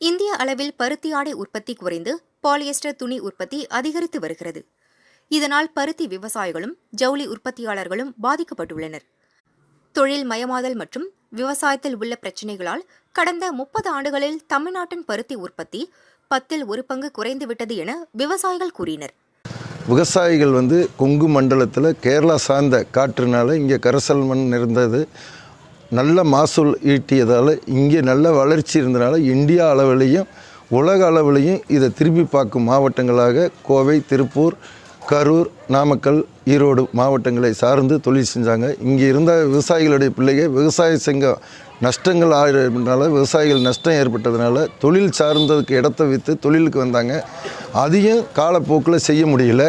இந்திய அளவில் பருத்தி ஆடை உற்பத்தி குறைந்து பாலியஸ்டர் துணி உற்பத்தி அதிகரித்து வருகிறது. இதனால் பருத்தி விவசாயிகளும் ஜவுளி உற்பத்தியாளர்களும் பாதிக்கப்பட்டுள்ளனர். தொழில் மயமாதல் மற்றும் விவசாயத்தில் உள்ள பிரச்சினைகளால் கடந்த முப்பது ஆண்டுகளில் தமிழ்நாட்டின் பருத்தி உற்பத்தி பத்தில் ஒரு பங்கு குறைந்துவிட்டது என விவசாயிகள் கூறினர். விவசாயிகள் வந்து கொங்கு மண்டலத்தில் கேரளா சார்ந்த காற்றுனால இங்கே கரசல் மண் இருந்தது நல்ல மகசூல் ஈட்டியதால் இங்கே நல்ல வளர்ச்சி இருந்தனால இந்தியா அளவிலையும் உலக அளவிலையும் இதை திருப்பி பார்க்கும் மாவட்டங்களாக கோவை திருப்பூர் கரூர் நாமக்கல் ஈரோடு மாவட்டங்களை சார்ந்து தொழில் செஞ்சாங்க. இங்கே இருந்த விவசாயிகளுடைய பிள்ளைகள் விவசாய சங்கம் நஷ்டங்கள் ஆகிறதுனால விவசாயிகள் நஷ்டம் ஏற்பட்டதுனால தொழில் சார்ந்ததுக்கு இடத்த விற்று தொழிலுக்கு வந்தாங்க. அதையும் காலப்போக்கில் செய்ய முடியல.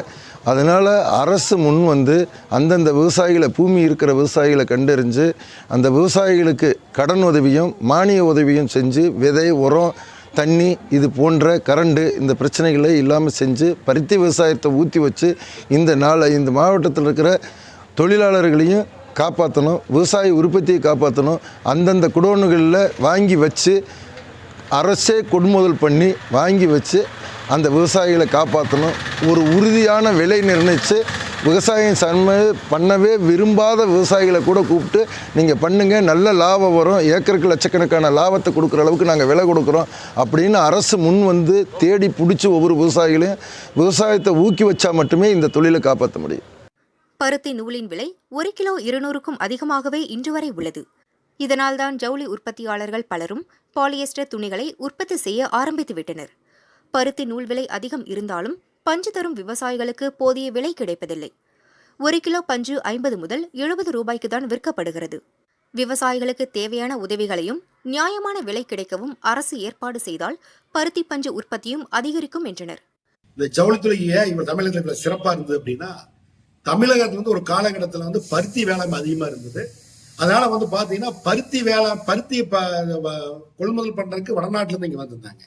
அதனால் அரசு முன் வந்து அந்தந்த விவசாயிகளை பூமி இருக்கிற விவசாயிகளை கண்டறிஞ்சு அந்த விவசாயிகளுக்கு கடன் உதவியும் மானிய உதவியும் செஞ்சு விதை உரம் தண்ணி இது போன்ற கரண்டு இந்த பிரச்சனைகளை இல்லாமல் செஞ்சு பருத்தி விவசாயத்தை ஊற்றி வச்சு இந்த நாள் இந்த மாவட்டத்தில் இருக்கிற தொழிலாளர்களையும் காப்பாற்றணும் விவசாய உற்பத்தியை காப்பாற்றணும் அந்தந்த குடோனுகளில் வாங்கி வச்சு அரசே கொள்முதல் பண்ணி வாங்கி வச்சு அந்த விவசாயிகளை காப்பாற்றணும். ஒரு உறுதியான விலை நிர்ணயித்து விவசாயம் சன்ம பண்ணவே விரும்பாத விவசாயிகளை கூட கூப்பிட்டு நீங்கள் பண்ணுங்கள் நல்ல லாபம் வரும். ஏக்கருக்கு லட்சக்கணக்கான லாபத்தை கொடுக்குற அளவுக்கு நாங்கள் விலை கொடுக்குறோம். அப்படின்னு அரசு முன் வந்து தேடி பிடிச்சி ஒவ்வொரு விவசாயிகளையும் விவசாயத்தை ஊக்கி வச்சா மட்டுமே இந்த தொழிலை காப்பாற்ற முடியும். பருத்தி நூலின் விலை ஒரு கிலோ இருநூறுக்கும் அதிகமாகவே இன்று வரை உள்ளது. இதனால்தான் ஜவுளி உற்பத்தியாளர்கள் பலரும் பாலியஸ்டர் துணிகளை உற்பத்தி செய்ய ஆரம்பித்துவிட்டனர் பருத்தி நூல் விலை அதிகம் இருந்தாலும் பஞ்சு தரும் விவசாயிகளுக்கு போதிய விலை கிடைப்பதில்லை. ஒரு கிலோ பஞ்சு ஐம்பது முதல் எழுபது ரூபாய்க்கு தான் விற்கப்படுகிறது. விவசாயிகளுக்கு தேவையான உதவிகளையும் நியாயமான விலை கிடைக்கவும் அரசு ஏற்பாடு செய்தால் பருத்தி பஞ்சு உற்பத்தியும் அதிகரிக்கும் என்றனர். இந்த ஜவுளித்துறை ஏன் இவர் தமிழகத்தில் சிறப்பாக இருந்தது அப்படின்னா தமிழகத்துல வந்து ஒரு காலகட்டத்தில் வந்து பருத்தி வேளாண்மை அதிகமாக இருந்தது. அதனால வந்து பார்த்தீங்கன்னா பருத்தி வேளா பருத்தி கொள்முதல் பண்றதுக்கு வடநாட்டுல இருந்து இங்க வந்திருந்தாங்க.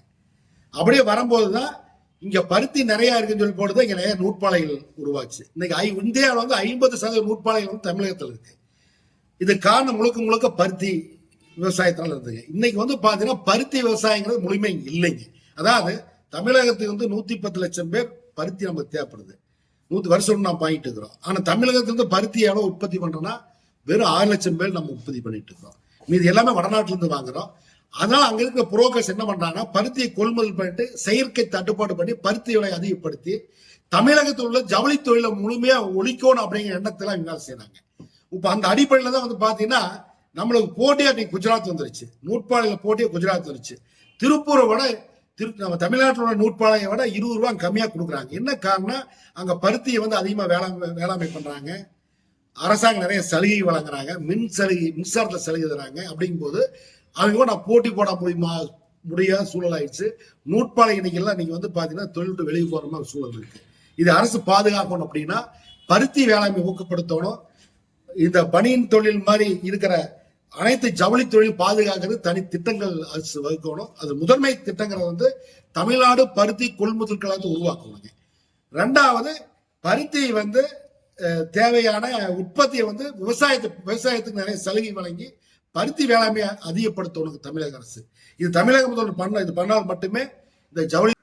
அப்படியே வரும்போது தான் இங்க பருத்தி நிறைய இருக்குன்னு சொல்லி போட்டு தான் இங்க நிறைய நூற்பாலைகள் உருவாச்சு. இன்னைக்கு ஐ- இந்தியாவில் வந்து ஐம்பது சதவீத நூற்பாலைகள் வந்து தமிழகத்தில் இருக்கு. இது காரணம் முழுக்க முழுக்க பருத்தி விவசாயத்தினால இருந்தது. இன்னைக்கு வந்து பாத்தீங்கன்னா பருத்தி விவசாயங்கிறது முழுமை இல்லைங்க. அதாவது தமிழகத்துக்கு வந்து நூத்தி பத்து லட்சம் பேர் பருத்தி நமக்கு தேவைப்படுது. நூத்தி வருஷம் நாம் வாங்கிட்டு இருக்கிறோம். ஆனா தமிழகத்திலிருந்து பருத்தி எவ்வளவு உற்பத்தி பண்றோம்னா வெறும் ஆறு லட்சம் பேர் நம்ம உற்பத்தி பண்ணிட்டு இருக்கிறோம். மீது எல்லாமே வடநாட்டுல இருந்து வாங்குறோம். அதனால அங்க இருக்கிற புரோக்கர்ஸ் என்ன பண்றாங்கன்னா பருத்தியை கொள்முதல் பண்ணிட்டு செயற்கை தட்டுப்பாடு பண்ணி பருத்தி விலை அதிகப்படுத்தி தமிழகத்தில் உள்ள ஜவுளி தொழிலை முழுமையா ஒழிக்கணும் அப்படிங்கிற எண்ணத்துல அவங்க வேலை செய்யறாங்க இப்ப அந்த அடிப்படையில தான் வந்து பாத்தீங்கன்னா நம்மளுக்கு போட்டியா நீ குஜராத் வந்துருச்சு. நூற்பாலையில போட்டியா குஜராத் வந்துருச்சு. திருப்பூரை விட திரு நம்ம தமிழ்நாட்டில் உள்ள நூற்பாலையை விட இருபது ரூபா கம்மியா கொடுக்குறாங்க. என்ன காரணம் அங்க பருத்தியை வந்து அதிகமா வேளாண்மை வேளாண்மை பண்றாங்க. அரசாங்கம் நிறைய சலுகை வழங்குறாங்க. மின் சலுகை மின்சாரத்தில் சலுகை தராங்க. அப்படிங்கும்போது அவங்க கூட நான் போட்டி போட முடியுமா? முடியாத சூழல் ஆயிடுச்சு. நூற்பாலை இன்னைக்கெல்லாம் நீங்க வந்து பாத்தீங்கன்னா தொழில் விட்டு வெளியே போற மாதிரி சூழல் இருக்கு. இது அரசு பாதுகாக்கணும் அப்படின்னா பருத்தி வேளாண்மை ஊக்கப்படுத்தணும். இந்த பனியன் தொழில் மாதிரி இருக்கிற அனைத்து ஜவுளி தொழில் பாதுகாக்கிறது தனி திட்டங்கள் அரசு வகுக்கணும். அது முதன்மை திட்டங்களை வந்து தமிழ்நாடு பருத்தி கொள்முதல் கழகத்தை உருவாக்கணுங்க. ரெண்டாவது பருத்தி வந்து தேவையான உற்பத்தியை வந்து விவசாயத்து விவசாயத்துக்கு நிறைய சலுகை வழங்கி பருத்தி வேளாண்மையை அதிகப்படுத்தணும் தமிழக அரசு. இது தமிழக முதல்வர் பண்ண இது பண்ணால் மட்டுமே இந்த ஜவுளி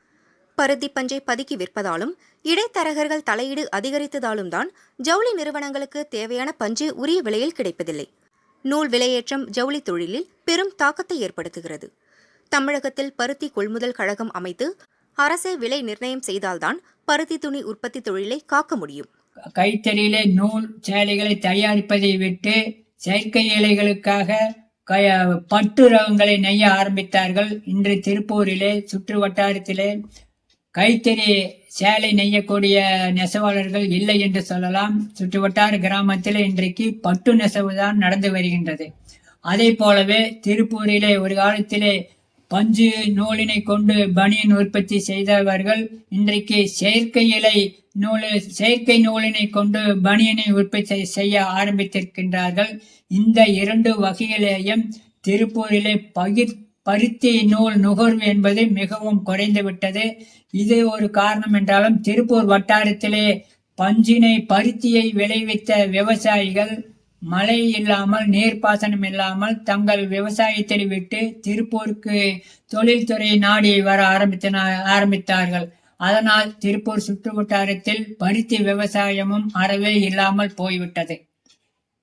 பருத்தி பஞ்சை பதுக்கி விற்பதாலும் இடைத்தரகர்கள் தலையீடு அதிகரித்ததாலும் தான் ஜவுளி நிறுவனங்களுக்கு தேவையான பஞ்சு உரிய விலையில் கிடைப்பதில்லை. நூல் விலையேற்றம் ஜவுளி தொழிலில் பெரும் தாக்கத்தை ஏற்படுத்துகிறது. தமிழகத்தில் பருத்தி கொள்முதல் கழகம் அமைத்து அரசே விலை நிர்ணயம் செய்தால்தான் பருத்தி துணி உற்பத்தி தொழிலை காக்க முடியும். கைத்தறியிலே நூல் சேலைகளை தயாரிப்பதை விட்டு செயற்கை இலைகளுக்காக க பட்டு ரகங்களை நெய்ய ஆரம்பித்தார்கள். இன்று திருப்பூரிலே சுற்று வட்டாரத்திலே கைத்தறி சேலை நெய்யக்கூடிய நெசவாளர்கள் இல்லை என்று சொல்லலாம். சுற்று வட்டார கிராமத்தில் இன்றைக்கு பட்டு நெசவு தான் நடந்து வருகின்றது. அதே போலவே திருப்பூரிலே ஒரு காலத்திலே பஞ்சு நூலினை கொண்டு பனியன் உற்பத்தி செய்தவர்கள் இன்றைக்கு செயற்கை இலை நூல் செயற்கை நூலினை கொண்டு பனியனை உற்பத்தி செய்ய ஆரம்பித்திருக்கின்றார்கள். இந்த இரண்டு வகையிலேயும் திருப்பூரிலே பகிர் பருத்தி நூல் நுகர்வு என்பது மிகவும் குறைந்துவிட்டது. இது ஒரு காரணம் என்றாலும் திருப்பூர் வட்டாரத்திலே பஞ்சினை பருத்தியை விளைவித்த விவசாயிகள் மழை இல்லாமல் நீர்ப்பாசனம் இல்லாமல் தங்கள் விவசாயத்தை விட்டு திருப்பூருக்கு தொழில்துறை நாடி வர ஆரம்பித்தன ஆரம்பித்தார்கள். அதனால் திருப்பூர் சுற்று வட்டாரத்தில் பருத்தி விவசாயமும் அறவே இல்லாமல் போய்விட்டது.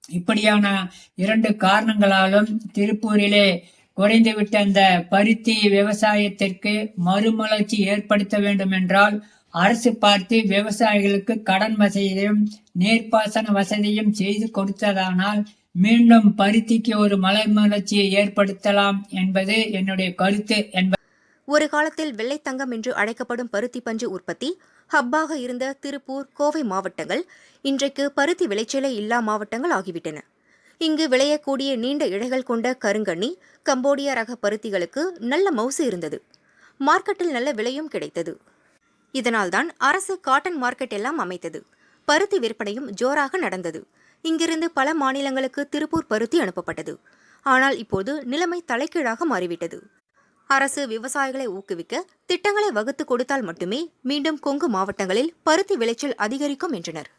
இப்படியான இரண்டு காரணங்களாலும் திருப்பூரிலே குறைந்துவிட்ட அந்த பருத்தி விவசாயத்திற்கு மறுமலர்ச்சி ஏற்படுத்த வேண்டும் என்றால் அரசு பார்த்து விவசாயிகளுக்கு கடன் வசதியும் நீர்ப்பாசன வசதியும் செய்து கொடுத்ததானால் மீண்டும் பருத்திக்கு ஒரு மலர்மலர்ச்சியை ஏற்படுத்தலாம் என்பது என்னுடைய கருத்து என்ப ஒரு காலத்தில் வெள்ளைத்தங்கம் என்று அழைக்கப்படும் பருத்தி பஞ்சு உற்பத்தி ஹப்பாக இருந்த திருப்பூர் கோவை மாவட்டங்கள் இன்றைக்கு பருத்தி விளைச்சலே இல்லா மாவட்டங்கள் ஆகிவிட்டன. இங்கு விளையக்கூடிய நீண்ட இழைகள் கொண்ட கருங்கண்ணி கம்போடியா ரக பருத்திகளுக்கு நல்ல மவுசு இருந்தது. மார்க்கெட்டில் நல்ல விலையும் கிடைத்தது. இதனால்தான் அரசு காட்டன் மார்க்கெட் எல்லாம் அமைத்தது. பருத்தி விற்பனையும் ஜோராக நடந்தது. இங்கிருந்து பல மாநிலங்களுக்கு திருப்பூர் பருத்தி அனுப்பப்பட்டது. ஆனால் இப்போது நிலைமை தலைகீழாக மாறிவிட்டது. அரசு விவசாயிகளை ஊக்குவிக்க திட்டங்களை வகுத்து கொடுத்தால் மட்டுமே மீண்டும் கொங்கு மாவட்டங்களில் பருத்தி விளைச்சல் அதிகரிக்கும் என்றனர்.